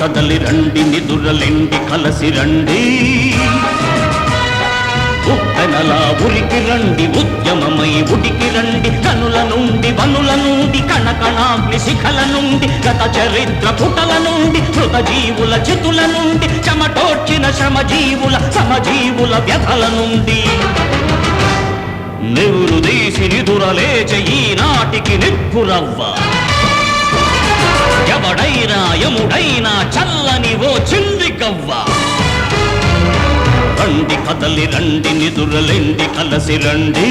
కదలి రండి నిదురలెండి కలసి రండి. ఉప్పెనలా ఉరికి రండి ఉద్యమమై ఉడికి రండి. కనుల నుండి వనుల నుండి కణకణాగ్ని శిఖల నుండి గత చరిత్ర పుటల నుండి మృత జీవుల చితుల నుండి చెమటోర్చిన శ్రమజీవుల సమజీవుల వ్యధల నుండి. నెవురు దేశి నిధురలేచ ఈనాటికి నిప్పురవ్వ. ఎవడైనా అయినా చల్లని ఓ చింది గవ్వ రండి కదలి రండి నిదురలెండి కలసి రండి.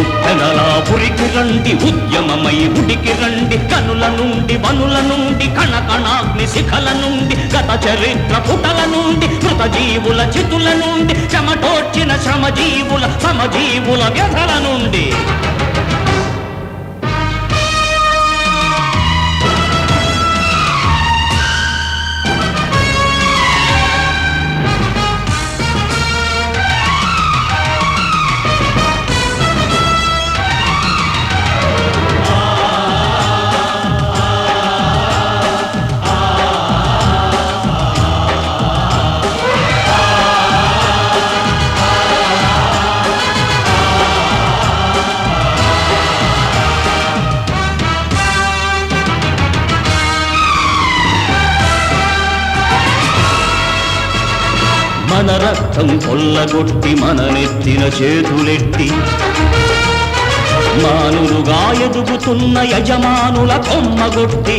ఉప్పెనలా పురికి రండి ఉద్యమమై ఉడికి రండి కనుల నుండి వనుల నుండి కణకణాగ్ని శిఖల నుండి గత చరిత్ర పుటల నుండి మృత జీవుల చితుల నుండి చెమటోర్చిన శ్రమజీవుల సమజీవుల వ్యధల నుండి. మన రక్తం కొల్లగొట్టి మన నెత్తిన చేతులెట్టి మానులుగా ఎదుగుతున్న యజమానుల కొమ్మగొట్టి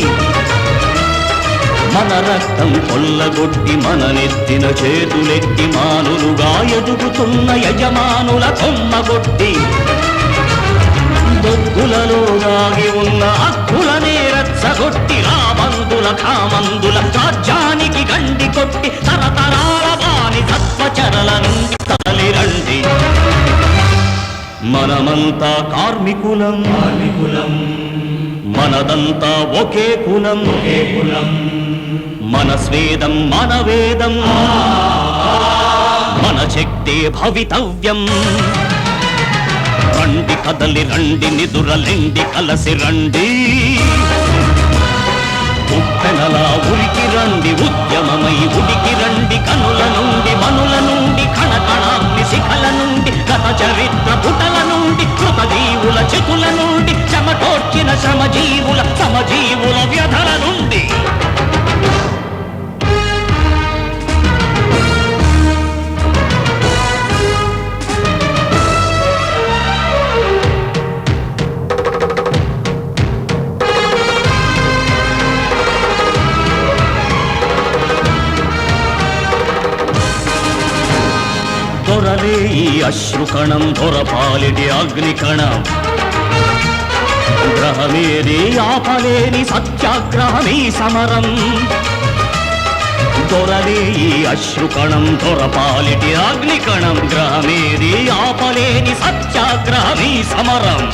మన రక్తం కొల్లగొట్టి మన నెత్తిన చేతులెట్టి మానులుగా ఎదుగుతున్న యజమానుల కొమ్మగొట్టి దొగ్గులలో దాగి ఉన్న అక్కుల నేరచ్చగొట్టి రామందుల కామందుల సత్వచరల నుండి తరలిరండి మనమంతా కార్మికులం. కార్మికులం. మనదంతా ఒకే కులం. ఒకే కులం. మన స్వేదం మన వేదం. మన శక్తే భవితవ్యం. రండి కదలి రండి నిదురలెండి కలసి రండి. ఉప్పెనలా ఉరికి రండి ఉద్యమమై ఉడికి రండి కనుల నుండి మనుల నుండి అశ్రుకణం దొరపాలిటి అగ్నికణం. గ్రహమేది ఆపలేని సత్యాగ్రహమీ సమరం. దొరలే ఈ అశ్రుకణం దొరపాలిటి అగ్నికణం. గ్రహమేది ఆపలేని సత్యాగ్రహమీ సమరం.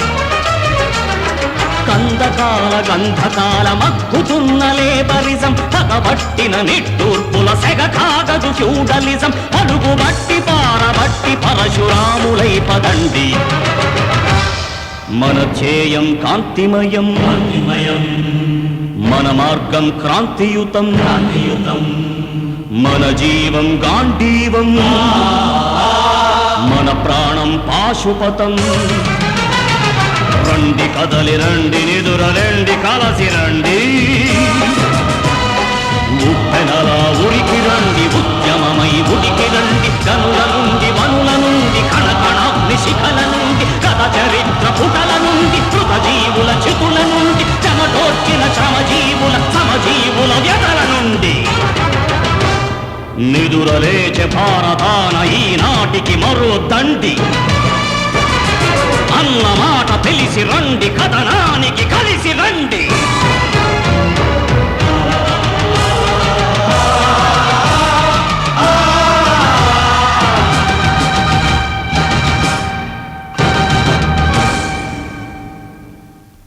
కందకాల గంధకాల మక్కుతున్న లేబరిజం పగబట్టిన నిట్టూర్పుల సెగ కాగదు ఫ్యూడలిజం అడుగు బట్టి పారబట్టి పరశురాములై పదండి. మన ధ్యేయం కాంతిమయం మన మార్గం క్రాంతియుతం మన జీవం గాంధీవం మన ప్రాణం పాశుపతం. రండి కదలి రండి నిదురలండి కలసి రండి. ఉప్పెనలా ఉరికి రండి ఉద్యమమై ఉడికి రండి కనుల నుండి మనుల నుండి కణకణాగ్ని శిఖల నుండి కథ చరిత్ర పుటల నుండి కృత జీవుల చితుల నుండి చెమటోర్చిన శ్రమజీవుల సమజీవుల వ్యతల నుండి. నిదురలేచే భారతాన ఈనాటికి మరో దండి. అన్న మాట తెలిసి రండి కథనానికి కలిసి రండి.